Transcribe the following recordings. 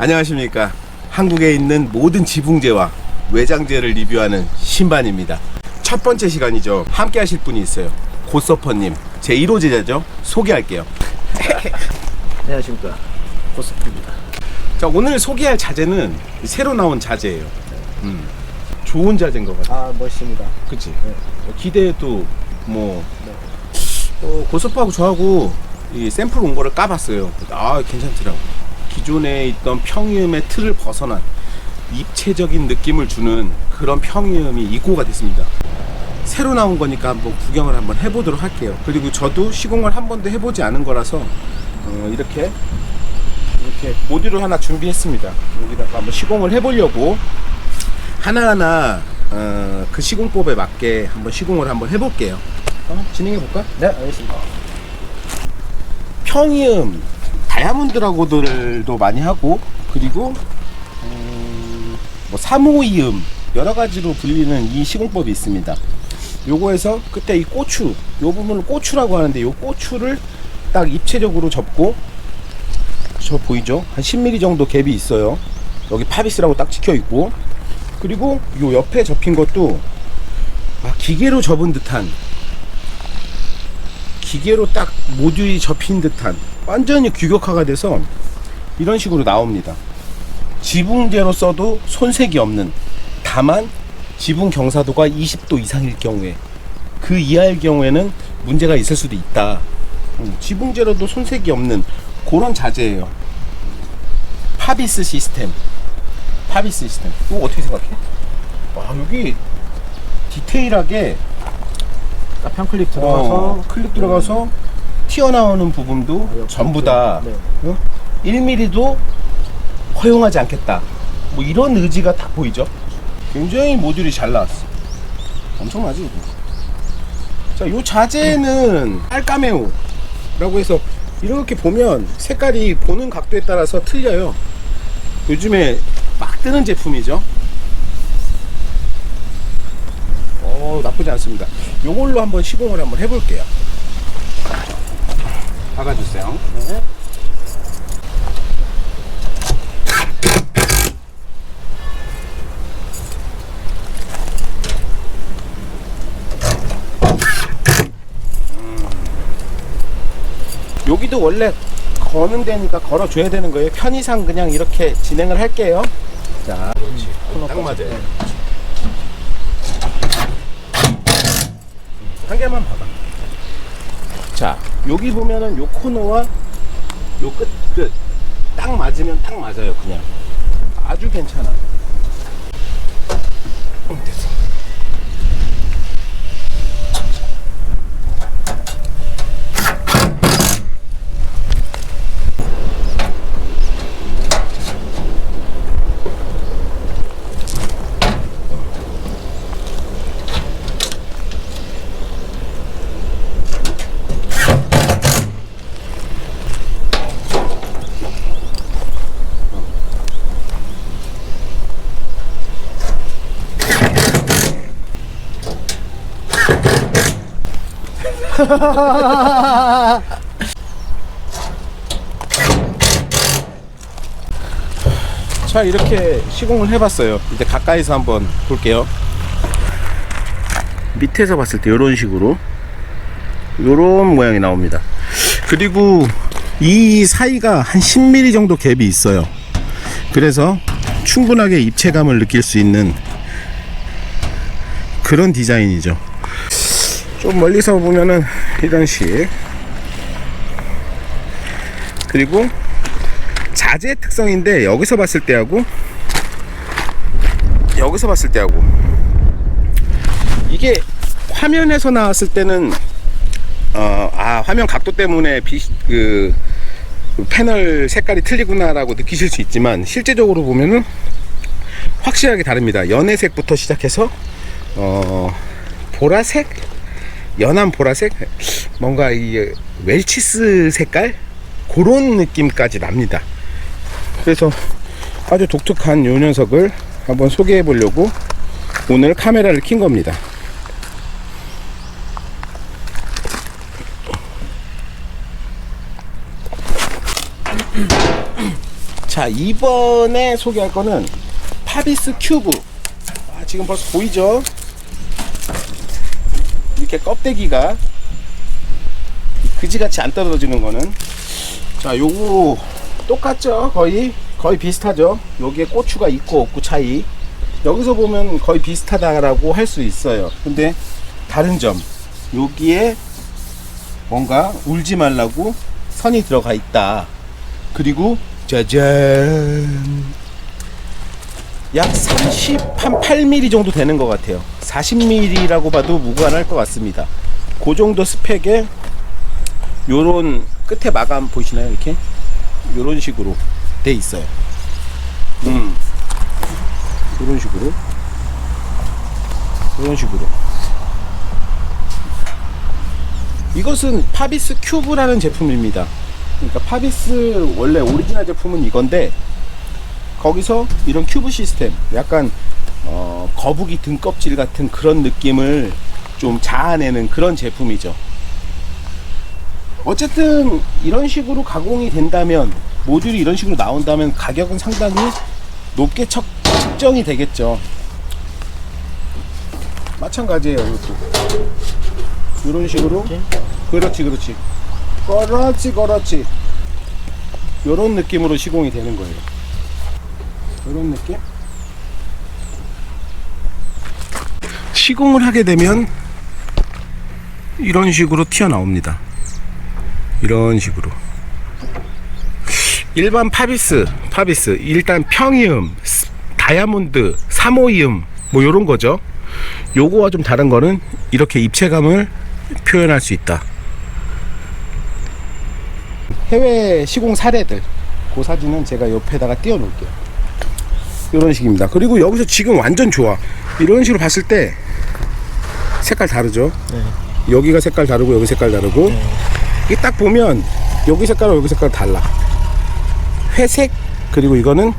안녕하십니까. 한국에 있는 모든 지붕재와 외장재를 리뷰하는 신반입니다. 첫 번째 시간이죠. 함께 하실 분이 있어요. 고서퍼님. 제 1호 제자죠. 소개할게요. 안녕하십니까 고스프입니다 자, 오늘 소개할 자재는 새로 나온 자재예요. 음. 좋은 자재인 것 같아요. 아 멋있습니다 그치? 기대도 뭐, 어, 고서퍼하고 저하고 이 샘플 온 거를 까봤어요. 아, 괜찮더라고. 기존에 있던 평이음의 틀을 벗어난 입체적인 느낌을 주는 그런 평이음이 입고가 됐습니다. 새로 나온 거니까 한번 구경을 한번 해보도록 할게요. 그리고 저도 시공을 한 번도 해보지 않은 거라서 어, 이렇게 이렇게 모듈을 하나 준비했습니다. 여기다가 한번 시공을 해보려고 하나하나 어, 그 시공법에 맞게 한번 시공을 한번 해볼게요. 어, 진행해 볼까? 네 알겠습니다 평이음 다이아몬드라고들도 많이 하고 그리고 음, 뭐 사모이음 여러 가지로 불리는 이 시공법이 있습니다. 요거에서 그때 이 고추 요 부분을 고추라고 하는데 요 고추를 딱 입체적으로 접고 저 보이죠? 한 10mm 정도 갭이 있어요. 여기 파비스라고 딱 찍혀 있고 그리고 요 옆에 접힌 것도 막 기계로 접은 듯한 기계로 딱 모듈이 접힌 듯한 완전히 규격화가 돼서 이런 식으로 나옵니다. 지붕재로 써도 손색이 없는 다만 지붕 경사도가 20도 이상일 경우에 그 이하일 경우에는 문제가 있을 수도 있다. 음, 지붕재로도 손색이 없는 그런 자재예요. 파비스 시스템. 파비스 시스템. 이거 어떻게 생각해? 와 여기 디테일하게 딱 평클립 들어가서 어, 클립 들어가서 튀어나오는 부분도 아, 전부 다 네. 1mm도 허용하지 않겠다. 뭐 이런 의지가 다 보이죠. 굉장히 모듈이 잘 나왔어. 엄청나지? 이거? 자, 요 자재는 깔까메오라고 해서 이렇게 보면 색깔이 보는 각도에 따라서 틀려요. 요즘에 막 뜨는 제품이죠. 어, 나쁘지 않습니다. 요걸로 한번 시공을 한번 해볼게요. 박아주세요. 네. 여기도 원래 거는 데니까 걸어줘야 되는 거예요. 편의상 그냥 이렇게 진행을 할게요. 자, 그렇지. 딱 맞아요. 한 개만 봐봐. 자, 여기 보면은 요 코너와 요 끝, 끝. 딱 맞으면 딱 맞아요, 그냥. 아주 괜찮아. 자 이렇게 시공을 해봤어요. 이제 가까이서 한번 볼게요. 밑에서 봤을 때 이런 식으로 이런 모양이 나옵니다. 그리고 이 사이가 한 10mm 정도 갭이 있어요. 그래서 충분하게 입체감을 느낄 수 있는 그런 디자인이죠 좀 멀리서 보면은 이런 식. 그리고 자재 특성인데 여기서 봤을 때하고 여기서 봤을 때하고. 이게 화면에서 나왔을 때는 어, 아 화면 각도 때문에 비, 그, 그 패널 색깔이 틀리구나라고 느끼실 수 있지만 실제적으로 보면은 확실하게 다릅니다. 연회색부터 시작해서 어, 보라색, 연한 보라색, 뭔가 이 웰치스 색깔 그런 느낌까지 납니다. 그래서 아주 독특한 요 녀석을 한번 소개해 보려고 오늘 카메라를 킨 겁니다. 자 이번에 소개할 거는 파비스 큐브 아, 지금 벌써 보이죠 이렇게 껍데기가 그지같이 안 떨어지는 거는. 자 요거 똑같죠? 거의? 거의 비슷하죠? 여기에 고추가 있고 없고 차이. 여기서 보면 거의 비슷하다라고 할 수 있어요. 근데 다른 점. 여기에 뭔가 울지 말라고 선이 들어가 있다. 그리고 짜잔. 약 30, 한 8mm 정도 되는 것 같아요 40mm라고 봐도 무관할 것 같습니다. 그 정도 스펙에 요런 끝에 마감 보이시나요 이렇게? 요런 식으로 돼 있어요. 음. 요런 식으로. 요런 식으로. 이것은 파비스 큐브라는 제품입니다. 그러니까 파비스 원래 오리지널 제품은 이건데 거기서 이런 큐브 시스템 약간 어, 거북이 등껍질 같은 그런 느낌을 좀 자아내는 그런 제품이죠. 어쨌든 이런 식으로 가공이 된다면 모듈이 이런 식으로 나온다면 가격은 상당히 높게 척, 측정이 되겠죠. 마찬가지예요 이것도. 이런 식으로. 그렇지 그렇지. 그렇지 그렇지. 이런 느낌으로 시공이 되는 거예요. 이런 느낌 시공을 하게 되면 이런 식으로 튀어나옵니다. 이런 식으로. 일반 파비스 파비스. 일단 평이음 스- 다이아몬드 사모이음 뭐 요런 거죠. 요거와 좀 다른 거는 이렇게 입체감을 표현할 수 있다. 해외 시공 사례들. 그 사진은 제가 옆에다가 띄워 놓을게요. 이런 식입니다. 그리고 여기서 지금 완전 좋아. 이런 식으로 봤을 때 색깔 다르죠? 여기가 색깔 다르고 여기 색깔 다르고 이딱 보면 여기 색깔과 여기 색깔 달라. 회색 그리고 이거는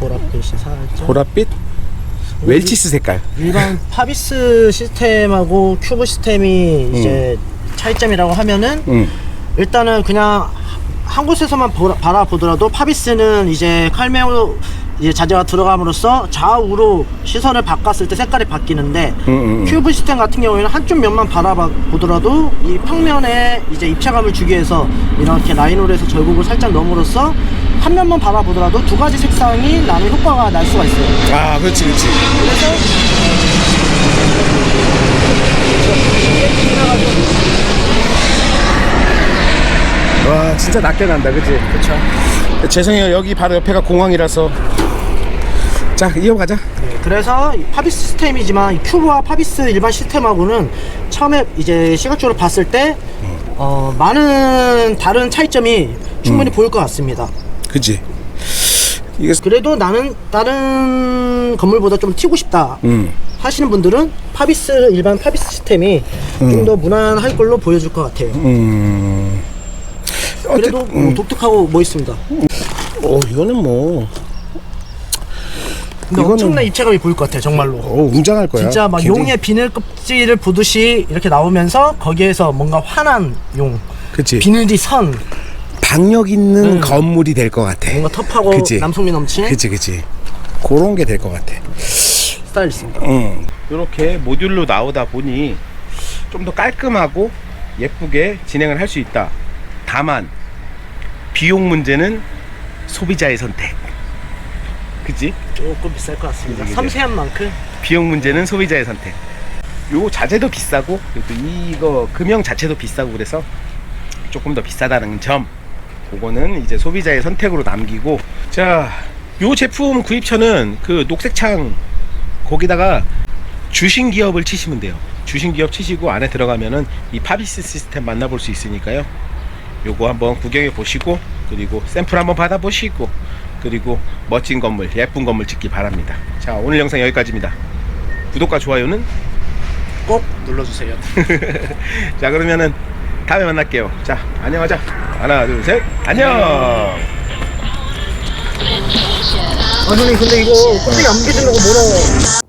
보랏빛이 살짝. 보랏빛? 웰치스 색깔. 일반 파비스 시스템하고 큐브 시스템이 이제 차이점이라고 하면은 음. 일단은 그냥 한 곳에서만 보라- 바라보더라도 파비스는 이제 칼메오 이제 자재가 들어감으로써 좌우로 시선을 바꿨을 때 색깔이 바뀌는데 음, 음, 음. 큐브 시스템 같은 경우에는 한쪽 면만 바라보더라도 이 평면에 이제 입체감을 주기 위해서 이렇게 라인으로 해서 절곡을 살짝 넣음으로써 한 면만 바라보더라도 두 가지 색상이 나는 효과가 날 수가 있어요. 아 그렇지 그렇지 그래서 와 진짜 낮게 난다 그치 그렇죠. 죄송해요 여기 바로 옆에가 공항이라서 자 이어가자 그래서 이 파비스 시스템이지만 이 큐브와 파비스 일반 시스템하고는 처음에 이제 시각적으로 봤을 때 어, 많은 다른 차이점이 충분히 보일 것 같습니다. 그치 이게 그래도 나는 다른 건물보다 좀 튀고 싶다 음 하시는 분들은 파비스 일반 파비스 시스템이 좀 더 무난할 걸로 보여줄 것 같아요. 음. 그래도 어쨌든, 뭐 독특하고 멋있습니다. 어 이거는 뭐 근데 이거는- 엄청난 입체감이 보일 것 같아요, 정말로. 어, 웅장할 거야 진짜 막 굉장히- 용의 비늘 껍질을 보듯이 이렇게 나오면서 거기에서 뭔가 환한 용, 그치 비늘이 선, 박력 있는 음. 건물이 될 것 같아 뭔가 터프하고 그치. 남성미 넘치는 그치 그치 그런 게 될 것 같아 스타일입니다. 응. 이렇게 모듈로 나오다 보니 좀 더 깔끔하고 예쁘게 진행을 할 수 있다. 다만 비용 문제는 소비자의 선택. 그지? 조금 비쌀 것 같습니다. 그치, 그치. 섬세한 만큼 비용 문제는 소비자의 선택. 요 자재도 비싸고 또 이거 금형 자체도 비싸고 그래서 조금 더 비싸다는 점. 그거는 이제 소비자의 선택으로 남기고 자, 요 제품 구입처는 그 녹색창 거기다가 주신 기업을 치시면 돼요. 주신 기업 치시고 안에 들어가면은 이 파비스 시스템 만나볼 수 있으니까요. 요거 한번 구경해 보시고 그리고 샘플 한번 받아 보시고 그리고 멋진 건물, 예쁜 건물 짓기 바랍니다. 자, 오늘 영상 여기까지입니다. 구독과 좋아요는 꼭 눌러주세요. 자 그러면은 다음에 만날게요. 자 안녕하자. 하나 둘 셋. 안녕. 아 형님 근데 이거 껍데기 안 벗겨지려고 뭐라